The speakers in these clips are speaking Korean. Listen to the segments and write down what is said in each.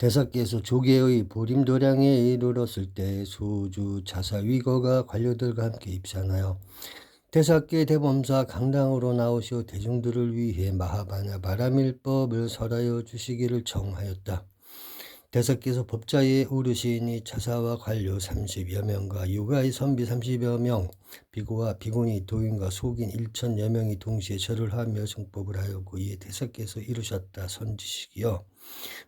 대사께서 조계의 보림도량에 이르렀을 때 소주 자사 위거가 관료들과 함께 입산하여 대사께 대범사 강당으로 나오시어 대중들을 위해 마하바냐 바라밀법을 설하여 주시기를 청하였다. 대사께서 법자에 오르시니 자사와 관료 30여 명과 육아의 선비 30여 명, 비고와 비고니 도인과 속인 1천여 명이 동시에 절을 하며 정법을 하였고 이에 대사께서 이루셨다 선지식이여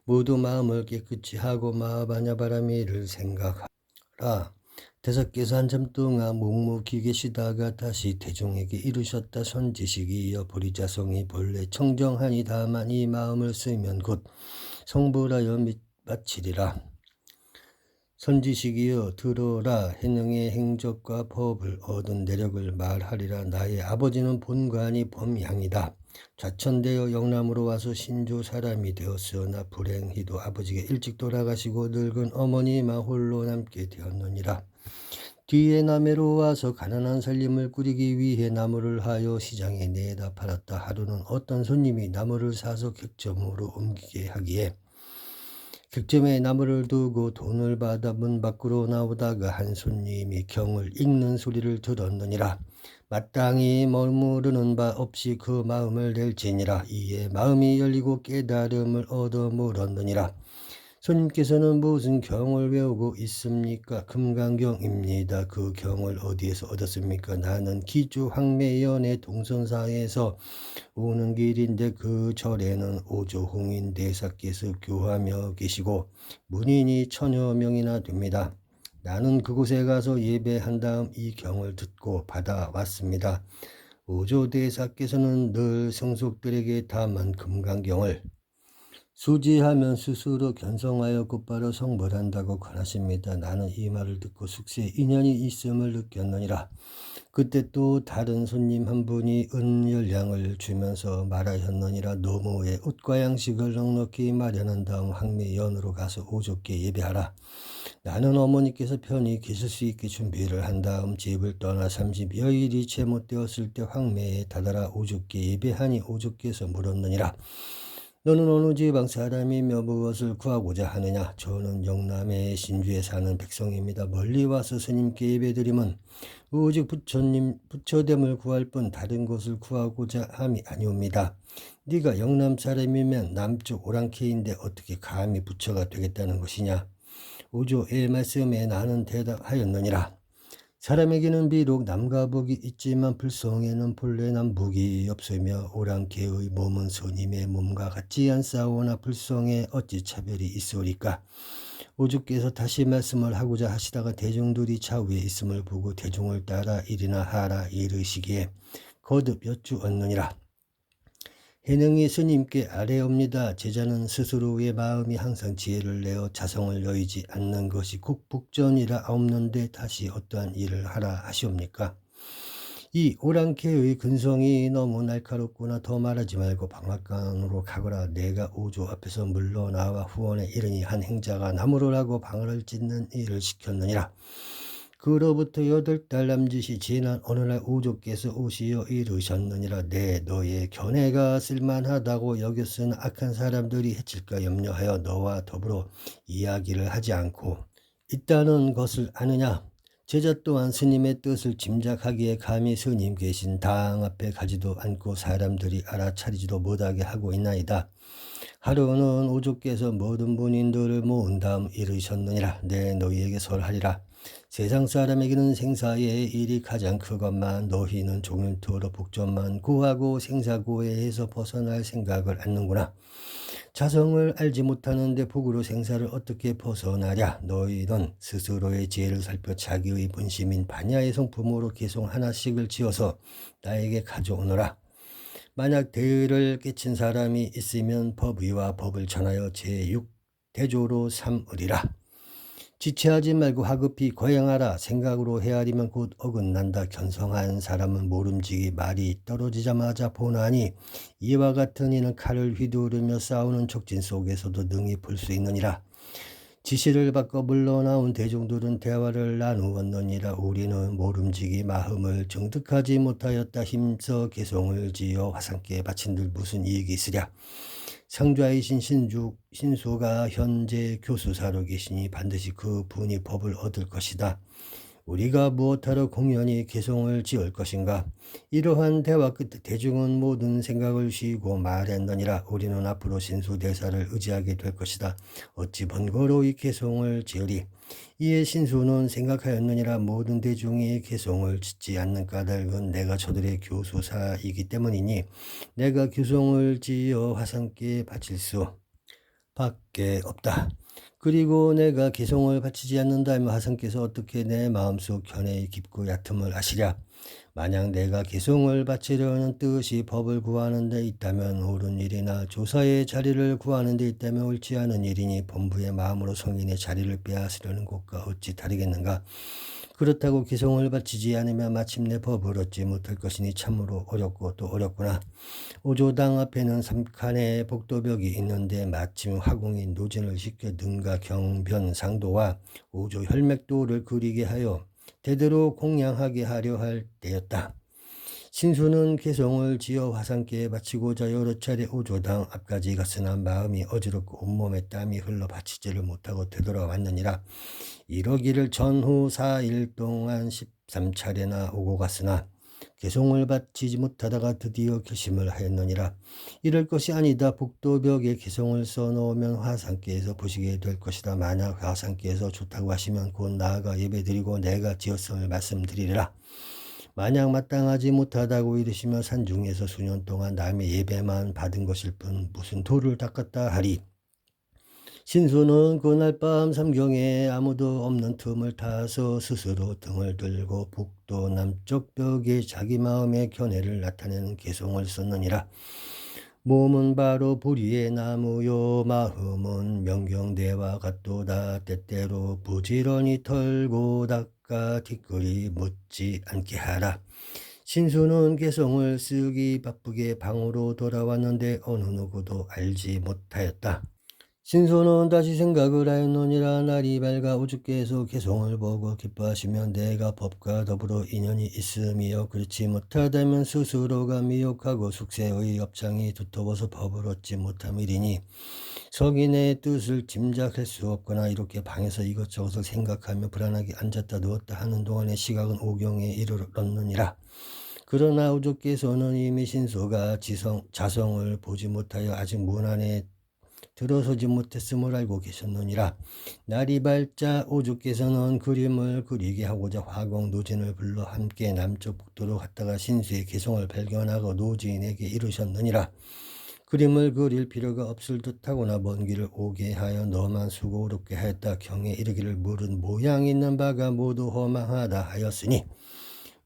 모두 마음을 깨끗이 하고 마하바냐 바라미를 생각하라. 대사께서 한참 동안 묵묵히 계시다가 다시 대중에게 이르셨다 선지식이여 보리자성이 본래 청정하니 다만 이 마음을 쓰면 곧 성불하여 마치리라. 선지식이여 들어라 해능의 행적과 법을 얻은 내력을 말하리라 나의 아버지는 본관이 범양이다. 좌천되어 영남으로 와서 신조 사람이 되었으나 불행히도 아버지가 일찍 돌아가시고 늙은 어머니만 홀로 남게 되었느니라. 뒤에 남해로 와서 가난한 살림을 꾸리기 위해 나무를 하여 시장에 내다 팔았다. 하루는 어떤 손님이 나무를 사서 객점으로 옮기게 하기에 득점에 나무를 두고 돈을 받아 문 밖으로 나오다가 한 손님이 경을 읽는 소리를 들었느니라. 마땅히 머무르는 바 없이 그 마음을 낼지니라. 이에 마음이 열리고 깨달음을 얻어 물었느니라. 손님께서는 무슨 경을 외우고 있습니까? 금강경입니다. 그 경을 어디에서 얻었습니까? 나는 기주 황매연의 동선사에서 오는 길인데 그 절에는 오조홍인 대사께서 교하며 계시고 문인이 천여 명이나 됩니다. 나는 그곳에 가서 예배한 다음 이 경을 듣고 받아왔습니다. 오조 대사께서는 늘 성속들에게 담은 금강경을 수지하면 스스로 견성하여 곧바로 성불한다고 권하십니다. 나는 이 말을 듣고 숙세에 인연이 있음을 느꼈느니라. 그때 또 다른 손님 한 분이 은열량을 주면서 말하였느니라. 노모의 옷과 양식을 넉넉히 마련한 다음 황매연으로 가서 오죽게 예배하라. 나는 어머니께서 편히 계실 수 있게 준비를 한 다음 집을 떠나 30여일이 채 못되었을 때 황매에 다다라 오죽게 예배하니 오죽께서 물었느니라. 너는 어느 지방 사람이며 무엇을 구하고자 하느냐? 저는 영남의 신주에 사는 백성입니다. 멀리 와서 스님께 예배드림은 오직 부처님 부처됨을 구할 뿐 다른 것을 구하고자 함이 아니옵니다. 네가 영남 사람이면 남쪽 오랑캐인데 어떻게 감히 부처가 되겠다는 것이냐? 오조의 말씀에 나는 대답하였느니라. 사람에게는 비록 남과 북이 있지만 불성에는 본래 남북이 없으며 오랑캐의 몸은 손님의 몸과 같지 않사오나 불성에 어찌 차별이 있으리까? 오주께서 다시 말씀을 하고자 하시다가 대중들이 좌우에 있음을 보고 대중을 따라 이리나 하라 이르시기에 거듭 여쭈었느니라 해능이 스님께 아뢰옵니다. 제자는 스스로의 마음이 항상 지혜를 내어 자성을 여의지 않는 것이 국북전이라 없는데 다시 어떠한 일을 하라 하시옵니까? 이 오랑캐의 근성이 너무 날카롭구나 더 말하지 말고 방앗간으로 가거라 내가 오조 앞에서 물러나와 후원에 이르니 한 행자가 나무를 하고 방을 짓는 일을 시켰느니라 그로부터 여덟 달 남짓이 지난 어느 날 오조께서 오시어 이르셨느니라. 내 너의 견해가 쓸만하다고 여겼으나 악한 사람들이 해칠까 염려하여 너와 더불어 이야기를 하지 않고 있다는 것을 아느냐? 제자 또한 스님의 뜻을 짐작하기에 감히 스님 계신 당 앞에 가지도 않고 사람들이 알아차리지도 못하게 하고 있나이다. 하루는 오조께서 모든 본인들을 모은 다음 이르셨느니라. 내 너희에게 설하리라 세상 사람에게는 생사의 일이 가장 크건만 너희는 종일토록 복전만 구하고 생사고해에서 벗어날 생각을 않는구나. 자성을 알지 못하는데 복으로 생사를 어떻게 벗어나랴? 너희는 스스로의 지혜를 살펴 자기의 본심인 반야의 성품으로 계속 하나씩을 지어서 나에게 가져오너라. 만약 대의를 깨친 사람이 있으면 법의와 법을 전하여 제6 대조로 삼으리라. 지체하지 말고 하급히 거행하라. 생각으로 헤아리면 곧 어긋난다. 견성한 사람은 모름지기 말이 떨어지자마자 보나니 이와 같은 이는 칼을 휘두르며 싸우는 촉진 속에서도 능히 볼 수 있느니라. 지시를 받고 물러나온 대중들은 대화를 나누었느니라 우리는 모름지기 마음을 정득하지 못하였다 힘써 개송을 지어 화상께 바친들 무슨 이익이 있으랴 상좌이신 신주, 신수가 현재 교수사로 계시니 반드시 그 분이 법을 얻을 것이다. 우리가 무엇하러 공연히 개송을 지을 것인가? 이러한 대화 끝에 대중은 모든 생각을 쉬고 말했느니라. 우리는 앞으로 신수대사를 의지하게 될 것이다. 어찌 번거로이 개송을 지으리? 이에 신수는 생각하였느니라 모든 대중이 개송을 짓지 않는 까닭은 내가 저들의 교수사이기 때문이니 내가 교송을 지어 화상께 바칠 수 밖에 없다. 그리고 내가 개송을 바치지 않는다면 하성께서 어떻게 내 마음속 견해의 깊고 얕음을 아시랴. 만약 내가 개송을 바치려는 뜻이 법을 구하는 데 있다면 옳은 일이나 조사의 자리를 구하는 데 있다면 옳지 않은 일이니 본부의 마음으로 성인의 자리를 빼앗으려는 것과 어찌 다르겠는가. 그렇다고 개송을 바치지 않으면 마침내 법을 얻지 못할 것이니 참으로 어렵고 또 어렵구나. 오조당 앞에는 삼칸의 복도벽이 있는데 마침 화공이 노진을 시켜 능가 경변 상도와 오조 혈맥도를 그리게 하여 대대로 공양하게 하려 할 때였다. 신수는 개성을 지어 화상께 바치고자 여러 차례 오조당 앞까지 갔으나 마음이 어지럽고 온몸에 땀이 흘러 바치지를 못하고 되돌아왔느니라. 이러기를 전후 4일 동안 13차례나 오고 갔으나 개송을 바치지 못하다가 드디어 결심을 하였느니라. 이럴 것이 아니다. 복도벽에 개송을 써놓으면 화상께서 보시게 될 것이다. 만약 화상께서 좋다고 하시면 곧 나아가 예배드리고 내가 지었음을 말씀드리리라. 만약 마땅하지 못하다고 이르시며 산중에서 수년 동안 남의 예배만 받은 것일 뿐 무슨 돌을 닦았다 하리. 신수는 그날 밤 삼경에 아무도 없는 틈을 타서 스스로 등을 들고 북도 남쪽 벽에 자기 마음의 견해를 나타내는 개송을 썼느니라. 몸은 바로 불위의 나무요 마음은 명경대와 같도다 때때로 부지런히 털고 닦아 뒷거리 묻지 않게 하라. 신수는 개성을 쓰기 바쁘게 방으로 돌아왔는데 어느 누구도 알지 못하였다. 신소는 다시 생각을 하였느니라 날이 밝아 오주께서 개송을 보고 기뻐하시면 내가 법과 더불어 인연이 있음이요 그렇지 못하다면 스스로가 미혹하고 숙세의 업장이 두터워서 법을 얻지 못함이리니 석인의 뜻을 짐작할 수 없거나 이렇게 방에서 이것저것을 생각하며 불안하게 앉았다 누웠다 하는 동안에 시각은 오경에 이르렀느니라. 그러나 오주께서는 이미 신소가 지성, 자성을 보지 못하여 아직 문 안에 들어서지 못했음을 알고 계셨느니라. 날이 밝자 오주께서는 그림을 그리게 하고자 화공 노진을 불러 함께 남쪽 북도로 갔다가 신수의 개성을 발견하고 노진에게 이르셨느니라. 그림을 그릴 필요가 없을 듯하거나 먼 길을 오게 하여 너만 수고롭게 하였다. 경에 이르기를 물은 모양 있는 바가 모두 허망하다 하였으니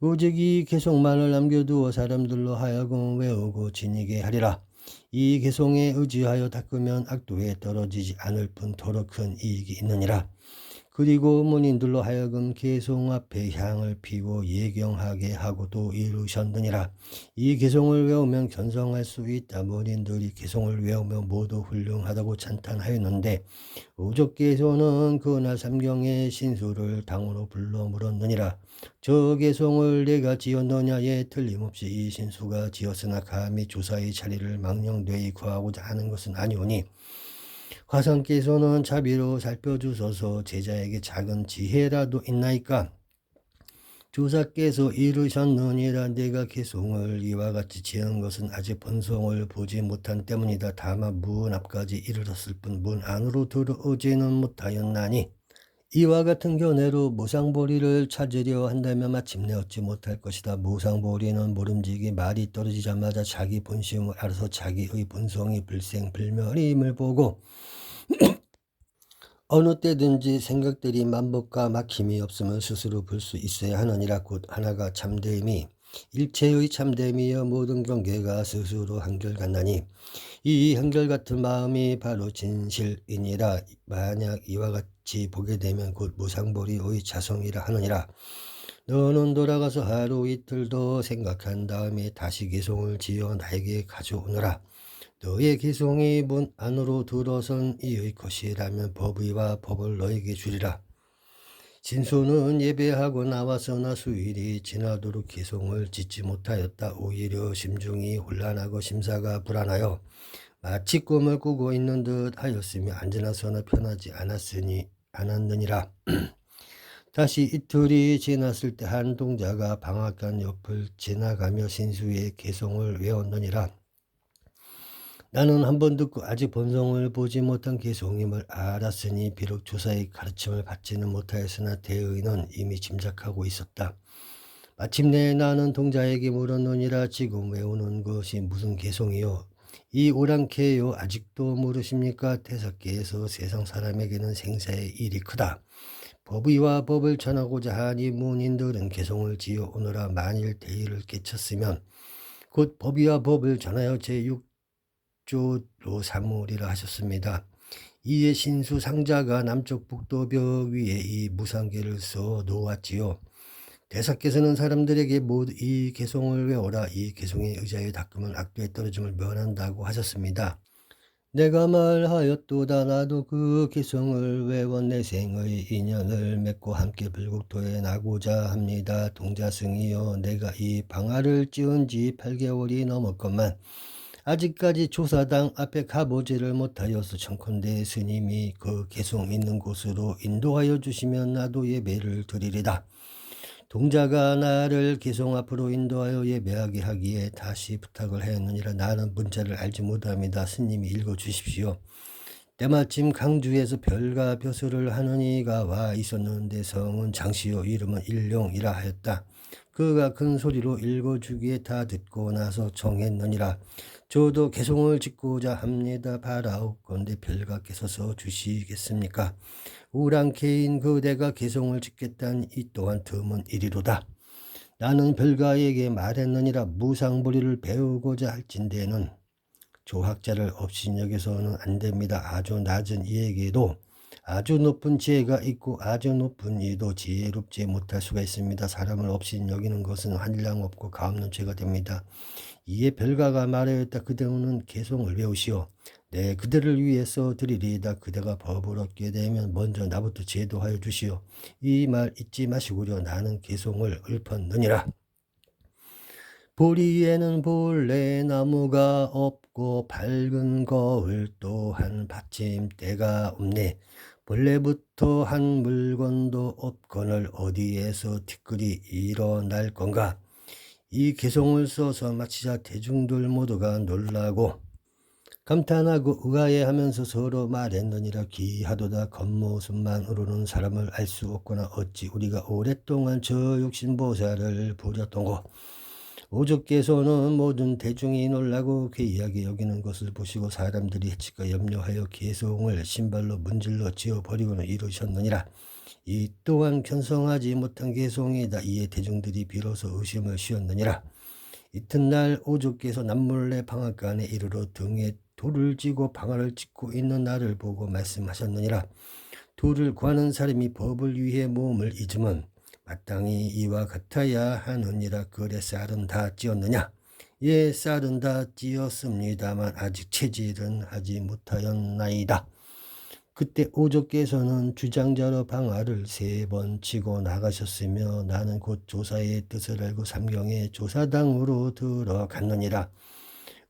오직이 개성만을 남겨두어 사람들로 하여금 외우고 지니게 하리라. 이 개송에 의지하여 닦으면 악도에 떨어지지 않을 뿐 더러 큰 이익이 있느니라. 그리고 문인들로 하여금 개송 앞에 향을 피고 예경하게 하고도 이루셨느니라. 이 개송을 외우면 견성할 수 있다. 문인들이 개송을 외우면 모두 훌륭하다고 찬탄하였는데 우적께서는 그날 삼경의 신수를 당으로 불러 물었느니라. 저 개송을 내가 지었느냐에 틀림없이 이 신수가 지었으나 감히 조사의 자리를 망령되이 구하고자 하는 것은 아니오니 화성께서는 자비로 살펴주소서 제자에게 작은 지혜라도 있나이까? 조사께서 이르셨느니라 내가 개송을 이와 같이 지은 것은 아직 본성을 보지 못한 때문이다. 다만 문 앞까지 이르렀을 뿐 문 안으로 들어오지는 못하였나니 이와 같은 견해로 무상보리를 찾으려 한다면 마침내 얻지 못할 것이다. 무상보리는 모름지기 말이 떨어지자마자 자기 본심을 알아서 자기의 본성이 불생불멸임을 보고 어느 때든지 생각들이 만복과 막힘이 없으면 스스로 볼 수 있어야 하느니라 곧 하나가 참됨이 일체의 참됨이여 모든 경계가 스스로 한결같나니 이 한결같은 마음이 바로 진실이니라 만약 이와 같 이 보게 되면 곧 무상보리의 자성이라 하느니라 너는 돌아가서 하루 이틀 더 생각한 다음에 다시 개송을 지어 나에게 가져오너라 너의 기송이 문 안으로 들어선 이의 것이라면 법의와 법을 너에게 주리라. 진수는 예배하고 나와서나 수일이 지나도록 기송을 짓지 못하였다. 오히려 심중이 혼란하고 심사가 불안하여 마치 꿈을 꾸고 있는 듯 하였으며 안전하서나 편하지 않았으니 않았느니라. 다시 이틀이 지났을 때 한 동자가 방앗간 옆을 지나가며 신수의 개성을 외웠느니라. 나는 한 번 듣고 아직 본성을 보지 못한 개송임을 알았으니 비록 조사의 가르침을 받지는 못하였으나 대의는 이미 짐작하고 있었다. 마침내 나는 동자에게 물었느니라 지금 외우는 것이 무슨 개송이요? 이 오랑캐요 아직도 모르십니까? 태사께에서 세상 사람에게는 생사의 일이 크다. 법의와 법을 전하고자 하니 문인들은 개송을 지어 오너라 만일 대의를 깨쳤으면 곧 법의와 법을 전하여 제6조로 삼으리라 하셨습니다. 이에 신수 상자가 남쪽 북도벽 위에 이 무상계를 써 놓았지요. 대사께서는 사람들에게 모두 이 개송을 외워라. 이 개송의 의자에 닦으면 악도에 떨어짐을 면한다고 하셨습니다. 내가 말하였도다 나도 그 개성을 외워 내 생의 인연을 맺고 함께 불국토에 나고자 합니다. 동자승이여 내가 이 방아를 찌운 지 8개월이 넘었건만 아직까지 조사당 앞에 가보지를 못하여서 청컨대 스님이 그 개성 있는 곳으로 인도하여 주시면 나도 예배를 드리리다. 동자가 나를 개송 앞으로 인도하여 예배하게 하기에 다시 부탁을 하였느니라 나는 문자를 알지 못합니다. 스님이 읽어 주십시오. 때마침 강주에서 별과 벼슬을 하는 이가 와 있었는데 성은 장시요 이름은 일룡이라 하였다. 그가 큰 소리로 읽어주기에 다 듣고 나서 정했느니라. 저도 개송을 짓고자 합니다. 바라옵건대 별가께서 서 주시겠습니까? 우랑케인 그대가 개송을 짓겠다니 이 또한 드문 일이로다. 나는 별가에게 말했느니라 무상부리를 배우고자 할진대는 조학자를 업신여겨서는 안 됩니다. 아주 낮은 이에게도 아주 높은 지혜가 있고 아주 높은 이도 지혜롭지 못할 수가 있습니다. 사람을 없인 여기는 것은 한량 없고 가없는 죄가 됩니다. 이에 별가가 말하였다. 그대는 개송을 배우시오. 내 그대를 위해서 드리리이다. 그대가 얻게 되면 먼저 나부터 제도하여 주시오. 이 말 잊지 마시구려. 나는 개송을 읊었느니라. 보리 에는 본래 나무가 없고 밝은 거울 또한 받침대가 없네. 본래부터 한 물건도 없거늘 어디에서 티끌이 일어날 건가? 이 개송을 써서 마치자 대중들 모두가 놀라고 감탄하고 의아해하면서 서로 말했느니라 기하도다 겉모습만으로는 사람을 알 수 없거나 어찌 우리가 오랫동안 저 육신보살을 부렸던고 오죽께서는 모든 대중이 놀라고 괴이하게 여기는 것을 보시고 사람들이 해칠까 염려하여 개송을 신발로 문질러 지어버리고는 이루셨느니라. 이 또한 견성하지 못한 개송이다. 이에 대중들이 비로소 의심을 쉬었느니라. 이튿날 오죽께서 남몰래 방앗간에 이르러 등에 돌을 쥐고 방아를 찍고 있는 나를 보고 말씀하셨느니라. 돌을 구하는 사람이 법을 위해 몸을 잊으면 마땅히 이와 같아야 하느니라 그래 쌀은 다 찌었느냐 예 쌀은 다 찌었습니다만 아직 체질은 하지 못하였나이다 그때 오조께서는 주장자로 방아를 세 번 치고 나가셨으며 나는 곧 조사의 뜻을 알고 삼경의 조사당으로 들어갔느니라.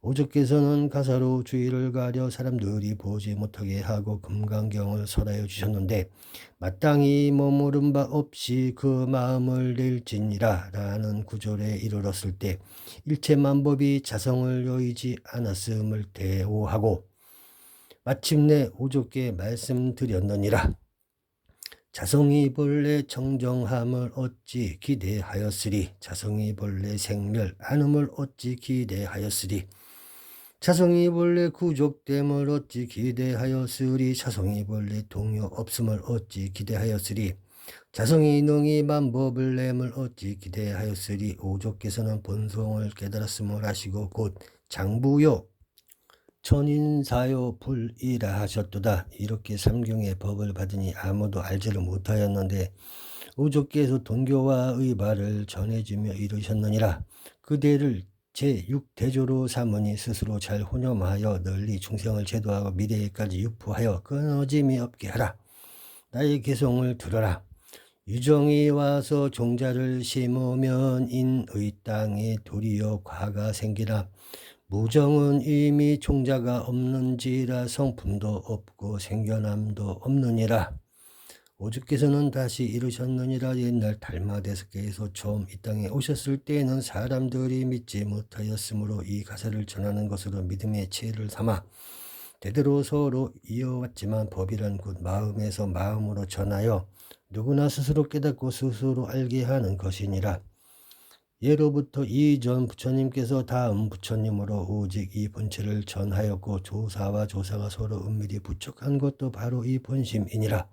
오죽께서는 가사로 주의를 가려 사람들이 보지 못하게 하고 금강경을 설하여 주셨는데 마땅히 머무른 바 없이 그 마음을 낼지니라 라는 구절에 이르렀을 때 일체만법이 자성을 여의지 않았음을 대오하고 마침내 오죽께 말씀드렸느니라. 자성이 본래 정정함을 어찌 기대하였으리. 자성이 본래 생멸 안음을 어찌 기대하였으리. 자성이 본래 구족됨을 어찌 기대하였으리. 자성이 본래 동요 없음을 어찌 기대하였으리. 자성이 능히 만법을 냄을 어찌 기대하였으리. 오족께서는 본성을 깨달았음을 하시고 곧 장부요 천인사요 불이라 하셨도다 이렇게 삼경의 법을 받으니 아무도 알지를 못하였는데 오족께서 동교와 의발을 전해주며 이르셨느니라 그대를 제6대조로 삼으니 스스로 잘 혼념하여 널리 중생을 제도하고 미래에까지 유포하여 끊어짐이 없게 하라. 나의 개성을 들어라. 유정이 와서 종자를 심으면 인의 땅에 도리어 과가 생기라. 무정은 이미 종자가 없는지라 성품도 없고 생겨남도 없느니라. 오주께서는 다시 이르셨느니라 옛날 달마데스께서 처음 이 땅에 오셨을 때에는 사람들이 믿지 못하였으므로 이 가사를 전하는 것으로 믿음의 지혜를 삼아 대대로 서로 이어왔지만 법이란 곧 마음에서 마음으로 전하여 누구나 스스로 깨닫고 스스로 알게 하는 것이니라. 예로부터 이 전 부처님께서 다음 부처님으로 오직 이 본체를 전하였고 조사와 조사가 서로 은밀히 부축한 것도 바로 이 본심이니라.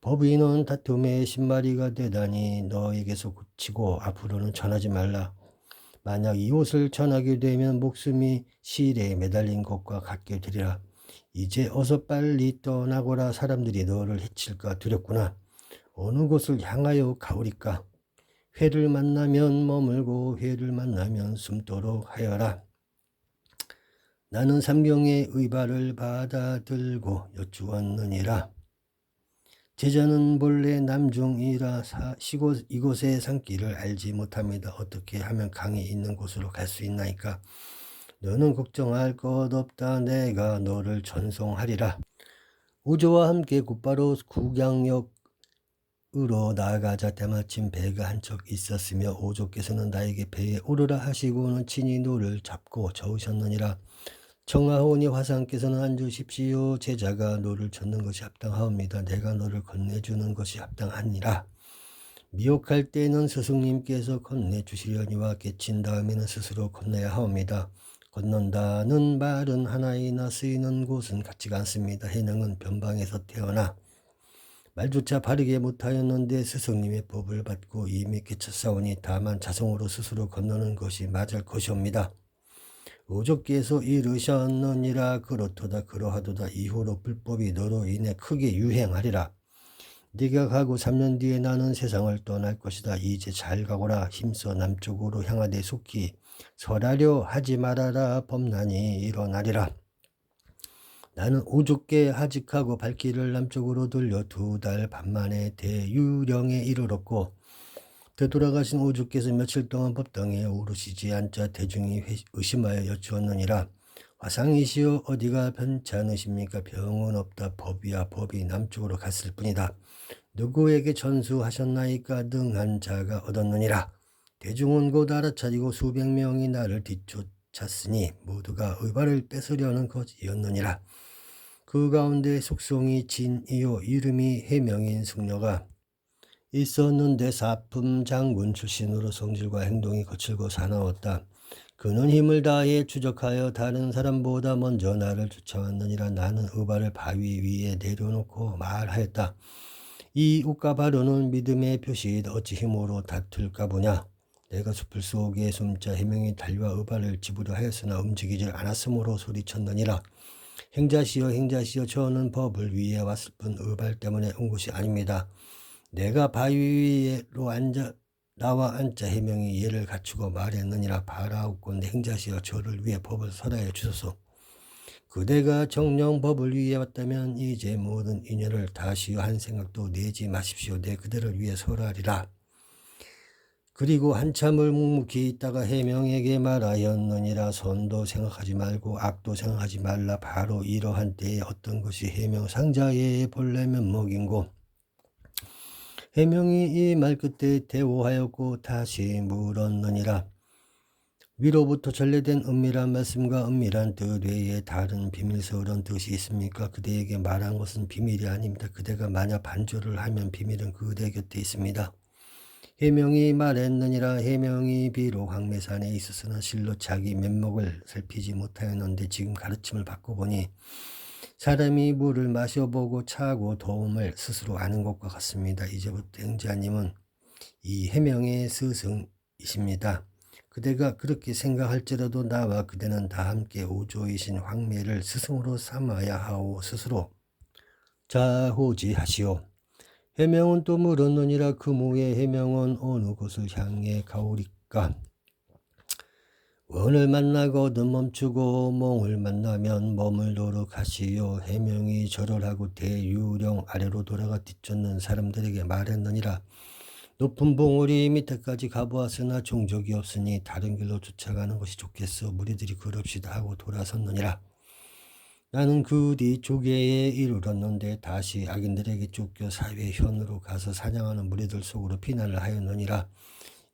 법인은 다툼의 신마리가 되다니 너에게서 고치고 앞으로는 전하지 말라. 만약 이 옷을 전하게 되면 목숨이 실에 매달린 것과 같게 되리라. 이제 어서 빨리 떠나거라 사람들이 너를 해칠까 두렵구나. 어느 곳을 향하여 가오리까? 회를 만나면 머물고 회를 만나면 숨도록 하여라. 나는 삼경의 의발을 받아들고 여쭈었느니라. 제자는 본래 남중이라 시곳 이곳의 산길을 알지 못합니다. 어떻게 하면 강이 있는 곳으로 갈 수 있나이까? 너는 걱정할 것 없다. 내가 너를 전송하리라. 우조와 함께 곧바로 구경역 으로 나아가자 때마침 배가 한 척 있었으며 오조께서는 나에게 배에 오르라 하시고는 친히 노를 잡고 저으셨느니라. 청하오니 화상께서는 앉으십시오. 제자가 너를 젓는 것이 합당하옵니다. 내가 너를 건네주는 것이 합당하니라. 미혹할 때는 스승님께서 건네주시려니와 깨친 다음에는 스스로 건너야 하옵니다. 건넌다는 말은 하나이나 쓰이는 곳은 같지가 않습니다. 해능은 변방에서 태어나 말조차 바르게 못하였는데 스승님의 법을 받고 이미 깨쳤사오니 다만 자성으로 스스로 건너는 것이 맞을 것이옵니다. 오조께서 이르셨느니라 그렇도다 그러하도다 이후로 불법이 너로 인해 크게 유행하리라. 네가 가고 3년 뒤에 나는 세상을 떠날 것이다. 이제 잘 가거라. 힘써 남쪽으로 향하되 속히 설하려 하지 말아라. 범난이 일어나리라. 나는 오죽게 하직하고 발길을 남쪽으로 돌려 두 달 반 만에 대유령에 이르렀고 되돌아가신 오주께서 며칠 동안 법당에 오르시지 않자 대중이 의심하여 여쭈었느니라. 화상이시여 어디가 편찮으십니까? 병은 없다. 법이야 법이 남쪽으로 갔을 뿐이다. 누구에게 전수하셨나이까 등한 자가 얻었느니라. 대중은 곧 알아차리고 수백 명이 나를 뒤쫓았으니 모두가 의발을 뺏으려는 것이었느니라. 그 가운데 속성이 진이요 이름이 해명인 승려가 있었는데 사품 장군 출신으로 성질과 행동이 거칠고 사나웠다. 그는 힘을 다해 추적하여 다른 사람보다 먼저 나를 쫓아왔느니라 나는 의발을 바위 위에 내려놓고 말하였다. 이 웃가바로는 믿음의 표시 어찌 힘으로 다툴까 보냐. 내가 숲을 속에 숨자 해명이 달려와 의발을 집으려 하였으나 움직이질 않았으므로 소리쳤느니라. 행자시여 행자시여 저는 법을 위해 왔을 뿐 의발 때문에 온 것이 아닙니다. 내가 바위 위로 앉아 나와 앉자 해명이 예를 갖추고 말했느니라 바라옵건대 행자시여 저를 위해 법을 설하여 주소서. 그대가 정령 법을 위해 왔다면 이제 모든 인연을 다시요 한 생각도 내지 마십시오. 내 그대를 위해 설하리라. 그리고 한참을 묵묵히 있다가 해명에게 말하였느니라 선도 생각하지 말고 악도 생각하지 말라 바로 이러한 때에 어떤 것이 해명 상자의 본래 면목인고 해명이 이 말 끝에 대오하였고 다시 물었느니라. 위로부터 전래된 은밀한 말씀과 은밀한 뜻 외에 다른 비밀스러운 뜻이 있습니까? 그대에게 말한 것은 비밀이 아닙니다. 그대가 만약 반조를 하면 비밀은 그대 곁에 있습니다. 해명이 말했느니라 해명이 비록 황매산에 있었으나 실로 자기 면목을 살피지 못하였는데 지금 가르침을 받고 보니 사람이 물을 마셔보고 차고 도움을 스스로 아는 것과 같습니다. 이제부터 행자님은 이 해명의 스승이십니다. 그대가 그렇게 생각할지라도 나와 그대는 다 함께 우조이신 황매를 스승으로 삼아야 하오 스스로 자호지하시오. 해명은 또 물었느니라 그무의 해명은 어느 곳을 향해 가오리까 원을 만나거든 멈추고 몽을 만나면 머물도록 하시오. 해명이 절을 하고 대유령 아래로 돌아가 뒤쫓는 사람들에게 말했느니라. 높은 봉우리 밑에까지 가보았으나 종족이 없으니 다른 길로 쫓아가는 것이 좋겠어 무리들이 그럽시다 하고 돌아섰느니라. 나는 그 뒤 조개에 이르렀는데 다시 악인들에게 쫓겨 사회 현으로 가서 사냥하는 무리들 속으로 피난을 하였느니라.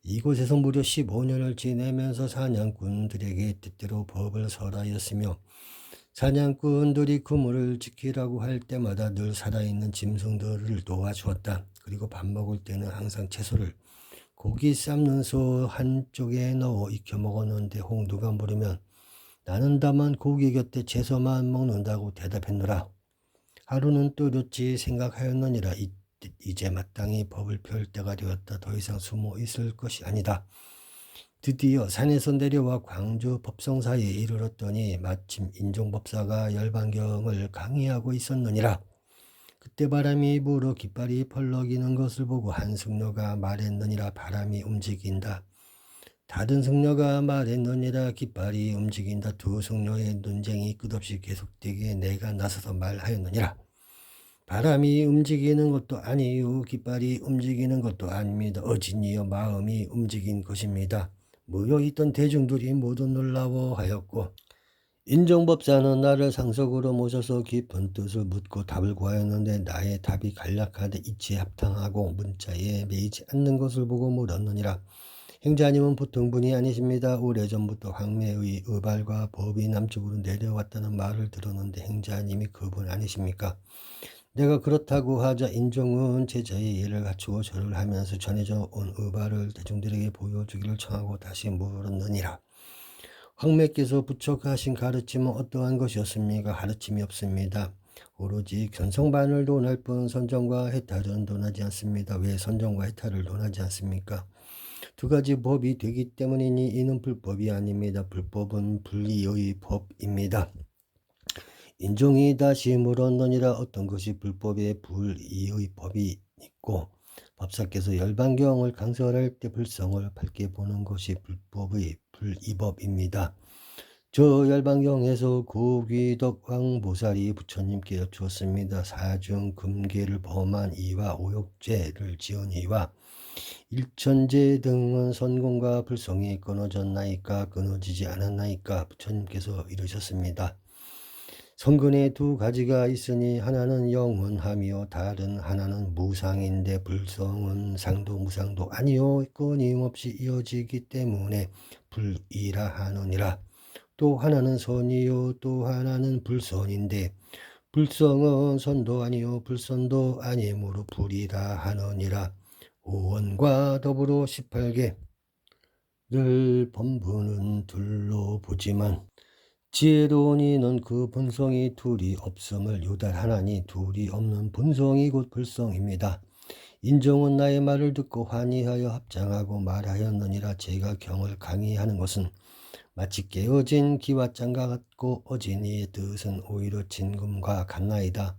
이곳에서 무려 15년을 지내면서 사냥꾼들에게 뜻대로 법을 설하였으며 사냥꾼들이 그물을 지키라고 할 때마다 늘 살아있는 짐승들을 도와주었다. 그리고 밥 먹을 때는 항상 채소를 고기 삶는 소 한쪽에 넣어 익혀 먹었는데 홍두가 물으면 나는 다만 고기 곁에 채소만 먹는다고 대답했노라. 하루는 뚜렷이 생각하였느니라. 이, 이제 마땅히 법을 펼 때가 되었다. 더 이상 숨어 있을 것이 아니다. 드디어 산에서 내려와 광주 법성사에 이르렀더니 마침 인종법사가 열반경을 강의하고 있었느니라. 그때 바람이 불어 깃발이 펄럭이는 것을 보고 한 승려가 말했느니라 바람이 움직인다. 다른 승려가 말했느니라 깃발이 움직인다. 두 승려의 논쟁이 끝없이 계속되기에 내가 나서서 말하였느니라. 바람이 움직이는 것도 아니요 깃발이 움직이는 것도 아닙니다. 어진이여 마음이 움직인 것입니다. 모여 있던 대중들이 모두 놀라워하였고 인종법사는 나를 상석으로 모셔서 깊은 뜻을 묻고 답을 구하였는데 나의 답이 간략하되 이치에 합당하고 문자에 매이지 않는 것을 보고 물었느니라. 행자님은 보통 분이 아니십니다. 오래전부터 황매의 의발과 법이 남쪽으로 내려왔다는 말을 들었는데 행자님이 그분 아니십니까? 내가 그렇다고 하자 인종은 제자의 예를 갖추고 절을 하면서 전해져 온 의발을 대중들에게 보여주기를 청하고 다시 물었느니라. 황매께서 부척하신 가르침은 어떠한 것이었습니까? 가르침이 없습니다. 오로지 견성반을 논할 뿐 선정과 해탈은 논하지 않습니다. 왜 선정과 해탈을 논하지 않습니까? 두 가지 법이 되기 때문이니 이는 불법이 아닙니다. 불법은 불리의 법입니다. 인종이 다시 물었느니라 어떤 것이 불법의 불이의 법이 있고 법사께서 열반경을 강설할 때 불성을 밝게 보는 것이 불법의 불이법입니다. 저 열반경에서 고귀덕 왕 보살이 부처님께 여쭈었습니다. 사중 금계를 범한 이와 오욕죄를 지은 이와 일천제 등은 선공과 불성이 끊어졌나이까 끊어지지 않았나이까 부처님께서 이르셨습니다. 성근에 두 가지가 있으니 하나는 영원함이요 다른 하나는 무상인데 불성은 상도 무상도 아니요 끊임없이 이어지기 때문에 불이라 하느니라 또 하나는 선이요 또 하나는 불선인데 불성은 선도 아니요 불선도 아니므로 불이라 하느니라 오원과 더불어 18개 를 범부는 둘로 보지만 지혜로운 이는 그 본성이 둘이 없음을 유달하나니 둘이 없는 본성이 곧 불성입니다. 인종은 나의 말을 듣고 환희하여 합장하고 말하였느니라 제가 경을 강의하는 것은 마치 깨어진 기와장과 같고 어진 이의 뜻은 오히려 진금과 같나이다.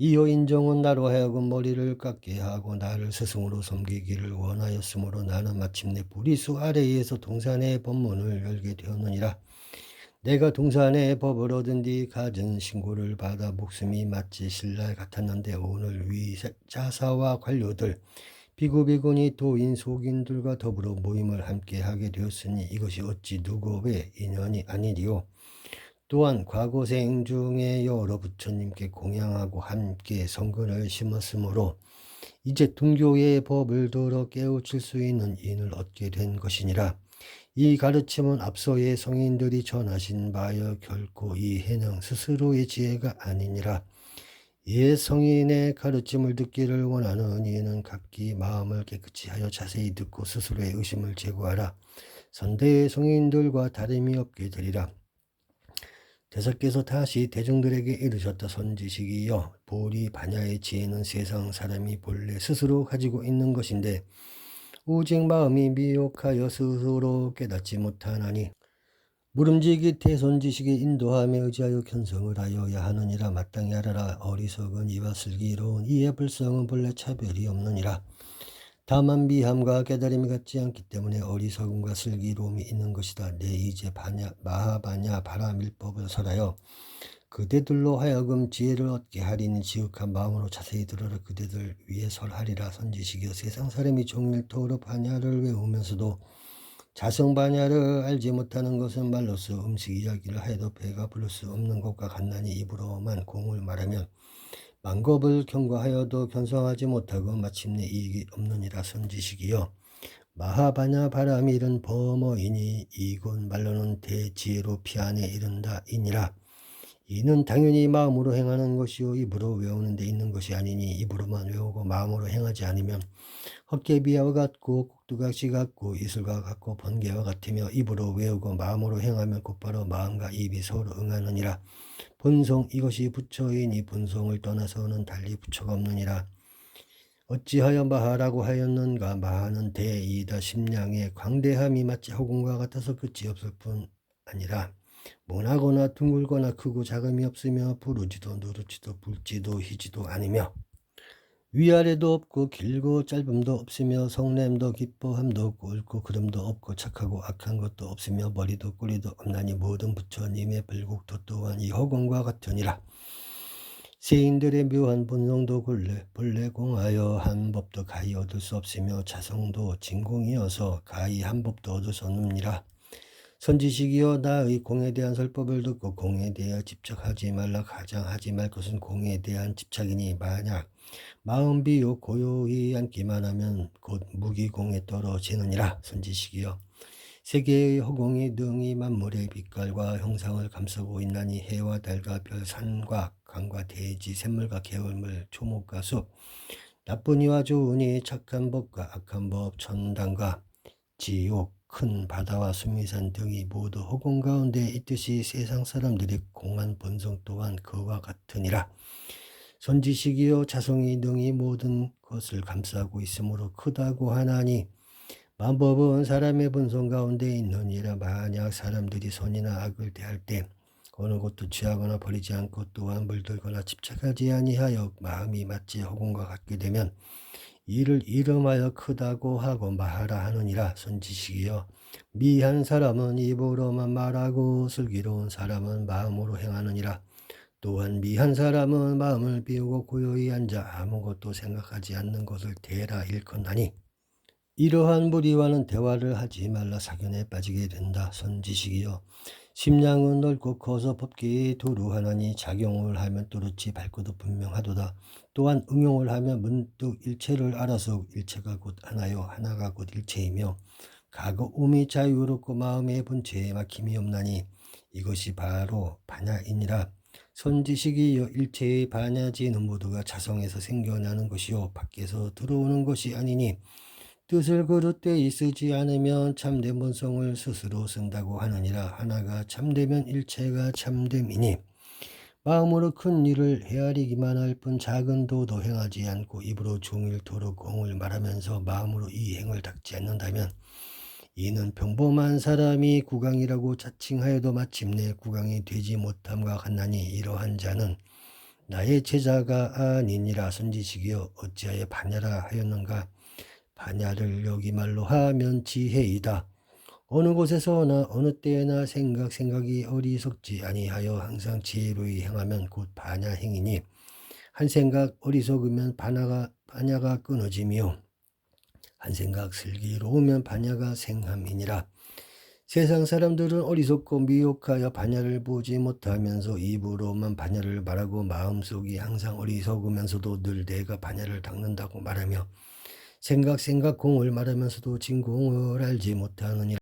이어 인종은 나로 하여금 머리를 깎게 하고 나를 스승으로 섬기기를 원하였으므로 나는 마침내 부리수 아래에서 동산의 법문을 열게 되었느니라. 내가 동산의 법을 얻은 뒤 가진 신고를 받아 목숨이 마치 신랄 같았는데 오늘 위 자사와 관료들 비구비군이 도인 속인들과 더불어 모임을 함께 하게 되었으니 이것이 어찌 누구의 인연이 아니리요. 또한 과거생 중에 여러 부처님께 공양하고 함께 성근을 심었으므로 이제 등교의 법을 들어 깨우칠 수 있는 인을 얻게 된 것이니라. 이 가르침은 앞서의 성인들이 전하신 바여 결코 이 해능 스스로의 지혜가 아니니라. 예 성인의 가르침을 듣기를 원하는 이는 각기 마음을 깨끗이 하여 자세히 듣고 스스로의 의심을 제거하라. 선대의 성인들과 다름이 없게 되리라. 대사께서 다시 대중들에게 이르셨다. 선지식이여 보리 반야의 지혜는 세상 사람이 본래 스스로 가지고 있는 것인데 오직 마음이 미혹하여 스스로 깨닫지 못하나니 무름지기 태손지식이 인도함에 의지하여 견성을 하여야 하느니라. 마땅히 알아라. 어리석은 이와 슬기로운 이의 불성은 본래 차별이 없느니라 다만 미함과 깨달음이 같지 않기 때문에 어리석음과 슬기로움이 있는 것이다. 내 이제 바냐, 마하바냐 바라밀법을 설하여 그대들로 하여금 지혜를 얻게 하리니 지극한 마음으로 자세히 들어라. 그대들 위에 설하리라. 선지식이여 세상 사람이 종일토록 반야를 외우면서도 자성 반야를 알지 못하는 것은 말로써 음식 이야기를 하여도 배가 부를 수 없는 것과 같나니 입으로만 공을 말하면 만겁을 경과하여도 견성하지 못하고 마침내 이익이 없느니라 선지식이여 마하바냐 바람이 이른 범어이니 이곳 말로는 대지혜로 피안에 이른다 이니라. 이는 당연히 마음으로 행하는 것이요. 입으로 외우는 데 있는 것이 아니니 입으로만 외우고 마음으로 행하지 않으면 헛개비와 같고 꼭두각시 같고 이슬과 같고 번개와 같으며 입으로 외우고 마음으로 행하면 곧바로 마음과 입이 서로 응하느니라 본성 이것이 부처이니 본성을 떠나서는 달리 부처가 없느니라. 어찌하여 마하라고 하였는가? 마하는 대이다 심량의 광대함이 마치 허공과 같아서 끝이 없을 뿐 아니라 모나거나 둥글거나 크고 작음이 없으며 부르지도 누르지도 붉지도 희지도 않으며 위아래도 없고 길고 짧음도 없으며 성냄도 기뻐함도 없고 옳고 그름도 없고 착하고 악한 것도 없으며 머리도 꼬리도 없나니 모든 부처님의 불국도 또한 이 허공과 같으니라. 세인들의 묘한 본성도 본래 본래 공하여 한 법도 가히 얻을 수 없으며 자성도 진공이어서 가히 한 법도 얻을 수 없느니라. 선지식이여 나의 공에 대한 설법을 듣고 공에 대하여 집착하지 말라. 가장 하지 말 것은 공에 대한 집착이니 만약 마음 비요 고요히 앉기만 하면 곧 무기공에 떨어지느니라 선지식이여 세계의 허공이 능히 만물의 빛깔과 형상을 감싸고 있나니 해와 달과 별 산과 강과 대지 샘물과 개울물 초목과 숲 나쁜 이와 좋은 이 착한 법과 악한 법 천당과 지옥 큰 바다와 수미산 등이 모두 허공 가운데 있듯이 세상 사람들의 공한 본성 또한 그와 같으니라. 선지식이요 자성이 능히 모든 것을 감싸고 있으므로 크다고 하나니 만법은 사람의 본성 가운데 있느니라. 만약 사람들이 선이나 악을 대할 때 어느 것도 취하거나 버리지 않고 또한 물들거나 집착하지 아니하여 마음이 마치 허공과 같게 되면 이를 이름하여 크다고 하고 말하라 하느니라. 선지식이여 미한 사람은 입으로만 말하고 슬기로운 사람은 마음으로 행하느니라 또한 미한 사람은 마음을 비우고 고요히 앉아 아무것도 생각하지 않는 것을 대라 일컫나니 이러한 무리와는 대화를 하지 말라 사견에 빠지게 된다 선지식이여 심량은 넓고 커서 법계에 도루하나니 작용을 하면 또렷이 밝고도 분명하도다. 또한 응용을 하면 문득 일체를 알아서 일체가 곧 하나요 하나가 곧 일체이며 가거움이 자유롭고 마음의 본체에 막힘이 없나니 이것이 바로 반야이니라. 선지식이여 일체의 반야지는 모두가 자성에서 생겨나는 것이요 밖에서 들어오는 것이 아니니 뜻을 그릇되이 쓰지 않으면 참된 본성을 스스로 쓴다고 하느니라. 하나가 참되면 일체가 참됨이니 마음으로 큰 일을 헤아리기만 할 뿐 작은 도도 행하지 않고 입으로 종일토록 공을 말하면서 마음으로 이 행을 닦지 않는다면 이는 평범한 사람이 구강이라고 자칭하여도 마침내 구강이 되지 못함과 같나니 이러한 자는 나의 제자가 아니니라 선지식이여 어찌하여 반야라 하였는가 반야를 여기 말로 하면 지혜이다. 어느 곳에서나 어느 때나 생각 생각이 어리석지 아니하여 항상 지혜로이 행하면 곧 반야 행이니 한 생각 어리석으면 반야가 반야가 끊어지며 한 생각 슬기로우면 반야가 생함이니라. 세상 사람들은 어리석고 미혹하여 반야를 보지 못하면서 입으로만 반야를 말하고 마음속이 항상 어리석으면서도 늘 내가 반야를 닦는다고 말하며 생각 생각 공을 말하면서도 진공을 알지 못하느니라.